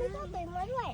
พี่ต้องตื่นมาด้วย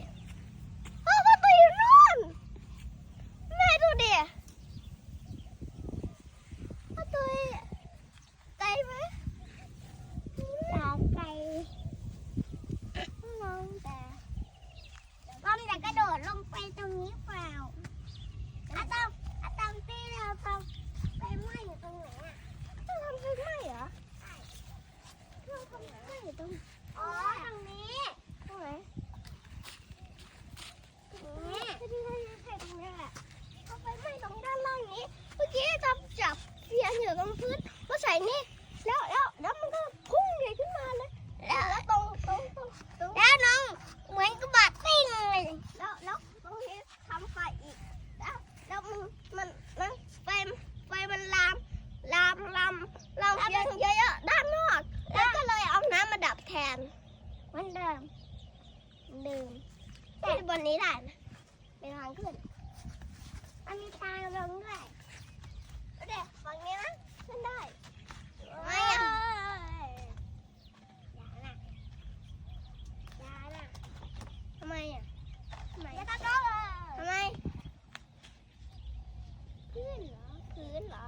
งพื้นมาใส่นี่แล้วแล้วแล้วมันก็พุ่งใหญ่ขึ้นมาเลยแล้วแล้วตรงตรงตรงตรงแล้วน้องเหมือนกระบาดติ้งเลยแล้วแล้วตรงนี้ทำไฟอีกแล้วแล้วมันมันมันไฟไฟมันลามลามลามลามเยอะเยอะด้านนอกแล้วก็เลยเอาน้ำมาดับแทนเหมือนเดิมเหมือนเดิมแต่บนนี้ได้นะเป็นทางขึ้นมันมีทางลงด้วยเด็กฝั่งนี้นะขึ้นได้ไม่อะอย่านะอย่านะทำไมอะทำไมอย่าตะโกนทำไมพื้นเหรอ พื้นเหรอ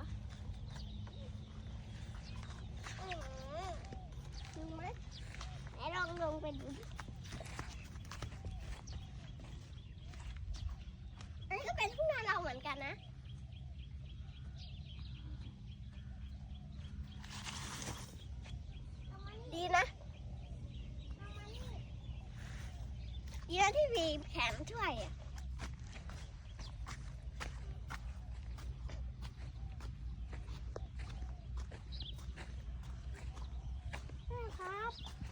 ดูไหมไหนลองลงไปดูอันนี้ก็เป็นทุ่งนาเราเหมือนกันนะดีนะดีนะที่มีแขนช่วยอะ Yep.